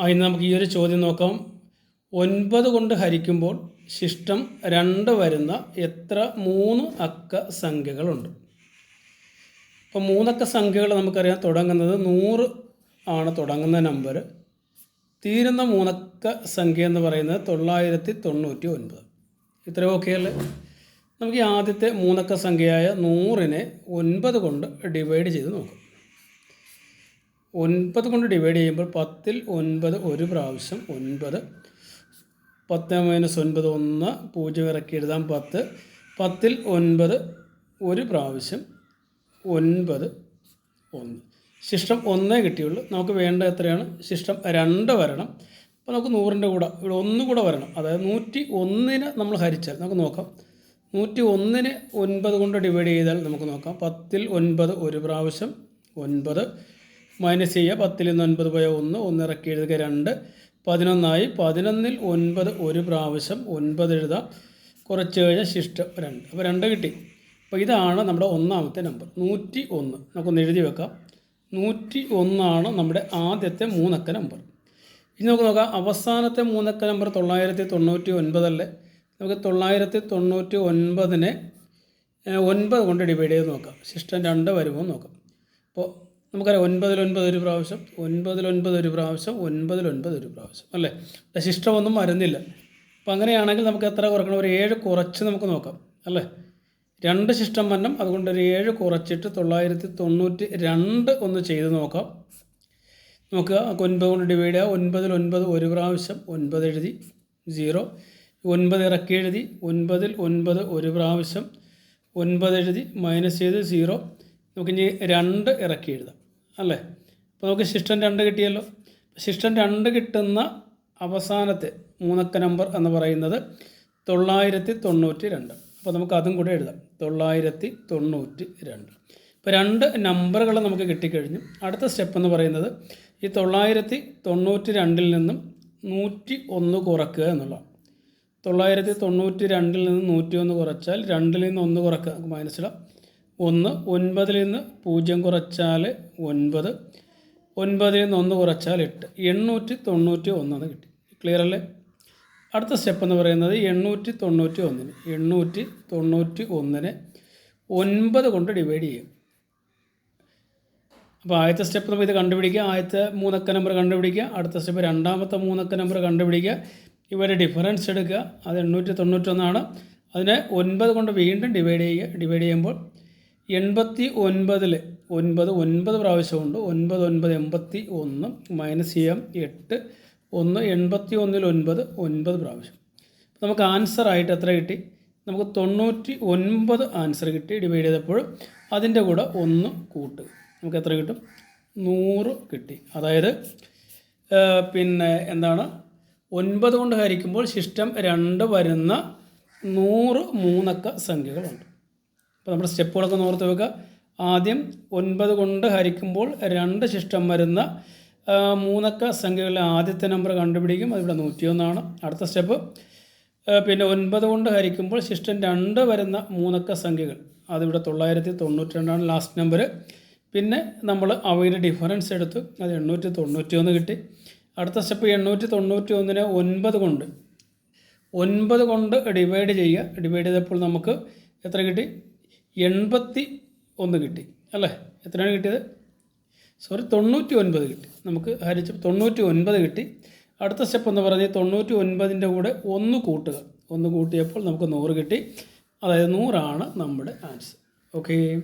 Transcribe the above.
അതിന് നമുക്ക് ഈ ഒരു ചോദ്യം നോക്കാം. ഒൻപത് കൊണ്ട് ഹരിക്കുമ്പോൾ ശിഷ്ടം രണ്ട് വരുന്ന എത്ര മൂന്ന് അക്ക സംഖ്യകളുണ്ട്? അപ്പോൾ മൂന്നക്ക സംഖ്യകൾ നമുക്കറിയാം തുടങ്ങുന്നത് നൂറ് ആണ് തുടങ്ങുന്ന നമ്പർ തീരുന്ന മൂന്നക്ക സംഖ്യ എന്ന് പറയുന്നത് തൊള്ളായിരത്തി തൊണ്ണൂറ്റി ഒൻപത്. ഇത്രയും ഓക്കെ അല്ലേ നമുക്ക് ഈ ആദ്യത്തെ മൂന്നക്ക സംഖ്യയായ നൂറിനെ ഒൻപത് കൊണ്ട് ഡിവൈഡ് ചെയ്ത് നോക്കാം. ഒൻപത് കൊണ്ട് ഡിവൈഡ് ചെയ്യുമ്പോൾ പത്തിൽ ഒൻപത് ഒരു പ്രാവശ്യം ഒൻപത്. പത്ത് മൈനസ് ഒൻപത് ഒന്ന് പൂജ്യം ഇറക്കി എഴുതാം പത്ത്. പത്തിൽ ഒൻപത് ഒരു പ്രാവശ്യം ഒൻപത് ഒന്ന്. ശിഷ്ടം ഒന്നേ കിട്ടിയുള്ളൂ. നമുക്ക് വേണ്ട എത്രയാണ്? ശിഷ്ടം രണ്ട് വരണം. അപ്പോൾ നമുക്ക് നൂറിന്റെ കൂടെ ഇവിടെ ഒന്ന് കൂടെ വരണം. അതായത് നൂറ്റി ഒന്നിന് നമ്മൾ ഹരിച്ചാൽ നമുക്ക് നോക്കാം. നൂറ്റി ഒന്നിന് ഒൻപത് കൊണ്ട് ഡിവൈഡ് ചെയ്താൽ നമുക്ക് നോക്കാം. പത്തിൽ ഒൻപത് ഒരു പ്രാവശ്യം ഒൻപത്. മൈനസ് ചെയ്യുക. പത്തിൽ നിന്ന് ഒൻപത് പോയ ഒന്ന് ഒന്ന് ഇറക്കി എഴുതുക രണ്ട്. പതിനൊന്നായി പതിനൊന്നിൽ ഒൻപത് ഒരു പ്രാവശ്യം ഒൻപത് എഴുതാം. കുറച്ച് കഴിഞ്ഞാൽ ശിഷ്ടം രണ്ട്. അപ്പോൾ രണ്ട് കിട്ടി. അപ്പോൾ ഇതാണ് നമ്മുടെ ഒന്നാമത്തെ നമ്പർ. നൂറ്റി ഒന്ന്. നമുക്കൊന്ന് എഴുതി വെക്കാം. നൂറ്റി ഒന്നാണ് നമ്മുടെ ആദ്യത്തെ മൂന്നക്ക നമ്പർ. ഇനി നമുക്ക് നോക്കാം. അവസാനത്തെ മൂന്നക്ക നമ്പർ തൊള്ളായിരത്തി തൊണ്ണൂറ്റി ഒൻപതല്ലേ നമുക്ക് തൊള്ളായിരത്തി തൊണ്ണൂറ്റി ഒൻപതിനെ ഒൻപത് കൊണ്ട് ഡിവൈഡ് ചെയ്ത് നോക്കാം. ശിഷ്ടം രണ്ട് വരുമോ നോക്കാം. അപ്പോൾ നമുക്കറിയാം ഒൻപതിൽ ഒൻപത് ഒരു പ്രാവശ്യം ഒൻപതിൽ ഒൻപത് ഒരു പ്രാവശ്യം ഒൻപതിൽ ഒൻപത് ഒരു പ്രാവശ്യം അല്ലേ? ദശിഷ്ടമൊന്നും ശിഷ്ടമൊന്നും വരുന്നില്ല അപ്പോൾ അങ്ങനെയാണെങ്കിൽ നമുക്ക് എത്ര കുറക്കണം? ഒരു ഏഴ് കുറച്ച് നമുക്ക് നോക്കാം അല്ലേ? രണ്ട് ശിഷ്ടം വന്നം അതുകൊണ്ട് ഒരു ഏഴ് കുറച്ചിട്ട് തൊള്ളായിരത്തി തൊണ്ണൂറ്റി രണ്ട് ഒന്ന് ചെയ്ത് നോക്കാം. നമുക്ക് ഒൻപത് കൊണ്ട് ഡിവൈഡ് ചെയ്യുക ഒൻപതിൽ ഒൻപത് ഒരു പ്രാവശ്യം ഒൻപത് എഴുതി സീറോ ഒൻപത് ഇറക്കി എഴുതി ഒൻപതിൽ ഒൻപത് ഒരു പ്രാവശ്യം ഒൻപത് എഴുതി മൈനസ് ചെയ്ത് സീറോ നമുക്ക് ഇനി രണ്ട് ഇറക്കി എഴുതാം. അല്ലേ? അപ്പോൾ നമുക്ക് ശിഷ്ടം രണ്ട് കിട്ടിയല്ലോ. ശിഷ്ടം രണ്ട് കിട്ടുന്ന അവസാനത്തെ മൂന്നക്ക നമ്പർ എന്ന് പറയുന്നത് തൊള്ളായിരത്തി തൊണ്ണൂറ്റി രണ്ട് അപ്പോൾ നമുക്ക് അതും കൂടെ എഴുതാം. തൊള്ളായിരത്തി തൊണ്ണൂറ്റി രണ്ട് ഇപ്പോൾ രണ്ട് നമ്പറുകൾ നമുക്ക് കിട്ടിക്കഴിഞ്ഞു. അടുത്ത സ്റ്റെപ്പ് എന്ന് പറയുന്നത് ഈ തൊള്ളായിരത്തി തൊണ്ണൂറ്റി രണ്ടിൽ നിന്നും നൂറ്റി ഒന്ന് കുറക്കുക എന്നുള്ളതാണ്. തൊള്ളായിരത്തി തൊണ്ണൂറ്റി രണ്ടിൽ നിന്ന് നൂറ്റി ഒന്ന് കുറച്ചാൽ രണ്ടിൽ നിന്ന് ഒന്ന് കുറക്കുക. നമുക്ക് മൈനസിടാം ഒന്ന് ഒൻപതിൽ നിന്ന് പൂജ്യം കുറച്ചാൽ ഒൻപത് ഒൻപതിൽ നിന്ന് ഒന്ന് കുറച്ചാൽ എട്ട്. എണ്ണൂറ്റി തൊണ്ണൂറ്റി ഒന്നെന്ന് കിട്ടി. ക്ലിയർ അല്ലേ? അടുത്ത സ്റ്റെപ്പ് എന്ന് പറയുന്നത് എണ്ണൂറ്റി തൊണ്ണൂറ്റി ഒന്നിന്. എണ്ണൂറ്റി തൊണ്ണൂറ്റി ഒന്നിന് ഒൻപത് കൊണ്ട് ഡിവൈഡ് ചെയ്യും. അപ്പോൾ ആദ്യത്തെ സ്റ്റെപ്പ് നമ്മൾ ഇത് കണ്ടുപിടിക്കുക ആദ്യത്തെ മൂന്നക്ക നമ്പർ കണ്ടുപിടിക്കുക അടുത്ത സ്റ്റെപ്പ് രണ്ടാമത്തെ മൂന്നക്ക നമ്പർ കണ്ടുപിടിക്കുക ഇവരെ ഡിഫറൻസ് എടുക്കുക. അത് എണ്ണൂറ്റി തൊണ്ണൂറ്റൊന്നാണ് അതിനെ ഒൻപത് കൊണ്ട് വീണ്ടും ഡിവൈഡ് ചെയ്യുക. ഡിവൈഡ് ചെയ്യുമ്പോൾ എൺപത്തി ഒൻപതിൽ ഒൻപത് ഒൻപത് പ്രാവശ്യമുണ്ട് ഒൻപത് ഒൻപത് എൺപത്തി ഒന്ന് മൈനസ് ചെയ്യാം എട്ട് ഒന്ന് എൺപത്തി ഒന്നിൽ ഒൻപത് ഒൻപത് പ്രാവശ്യം. നമുക്ക് ആൻസർ ആയിട്ട് എത്ര കിട്ടി? നമുക്ക് തൊണ്ണൂറ്റി ഒൻപത് ആൻസർ കിട്ടി ഡിവൈഡ് ചെയ്തപ്പോൾ അതിന്റെ കൂടെ ഒന്ന് കൂട്ട്. നമുക്ക് എത്ര കിട്ടും? നൂറ് കിട്ടി. അതായത് പിന്നെ എന്താണ്? ഒൻപത് കൊണ്ട് ഹരിക്കുമ്പോൾ ശിഷ്ടം രണ്ട് വരുന്ന നൂറ് മൂന്നക്ക സംഖ്യകളുണ്ട്. അപ്പോൾ നമ്മുടെ സ്റ്റെപ്പുകളൊക്കെ ഓർത്ത് വെക്കുക. ആദ്യം ഒൻപത് കൊണ്ട് ഹരിക്കുമ്പോൾ രണ്ട് ശിഷ്ടം വരുന്ന മൂന്നക്ക സംഖ്യകളിലെ ആദ്യത്തെ നമ്പർ കണ്ടുപിടിക്കും. അതിവിടെ നൂറ്റിയൊന്നാണ്. അടുത്ത സ്റ്റെപ്പ്. പിന്നെ ഒൻപത് കൊണ്ട് ഹരിക്കുമ്പോൾ ശിഷ്ടം രണ്ട് വരുന്ന മൂന്നക്ക സംഖ്യകൾ. അതിവിടെ തൊള്ളായിരത്തി തൊണ്ണൂറ്റി രണ്ടാണ് ലാസ്റ്റ് നമ്പർ പിന്നെ നമ്മൾ അവയുടെ ഡിഫറൻസ് എടുത്തു. അത് എണ്ണൂറ്റി തൊണ്ണൂറ്റി ഒന്ന് കിട്ടി. അടുത്ത സ്റ്റെപ്പ് എണ്ണൂറ്റി തൊണ്ണൂറ്റി ഒന്നിനെ ഒൻപത് കൊണ്ട്. ഒൻപത് കൊണ്ട് ഡിവൈഡ് ചെയ്യുക. ഡിവൈഡ് ചെയ്തപ്പോൾ നമുക്ക് എത്ര കിട്ടി? എൺപത്തി ഒന്ന് കിട്ടി. അല്ലേ? എത്രയാണ് കിട്ടിയത്? സോറി തൊണ്ണൂറ്റി ഒൻപത് കിട്ടി. നമുക്ക് ഹരിച്ച് തൊണ്ണൂറ്റി ഒൻപത് കിട്ടി. അടുത്ത സ്റ്റെപ്പ് എന്ന് പറഞ്ഞാൽ തൊണ്ണൂറ്റി ഒൻപതിന്റെ കൂടെ ഒന്ന് കൂട്ടുക. ഒന്ന് കൂട്ടിയപ്പോൾ നമുക്ക് നൂറ് കിട്ടി. അതായത് നൂറാണ് നമ്മുടെ ആൻസർ ഓക്കേ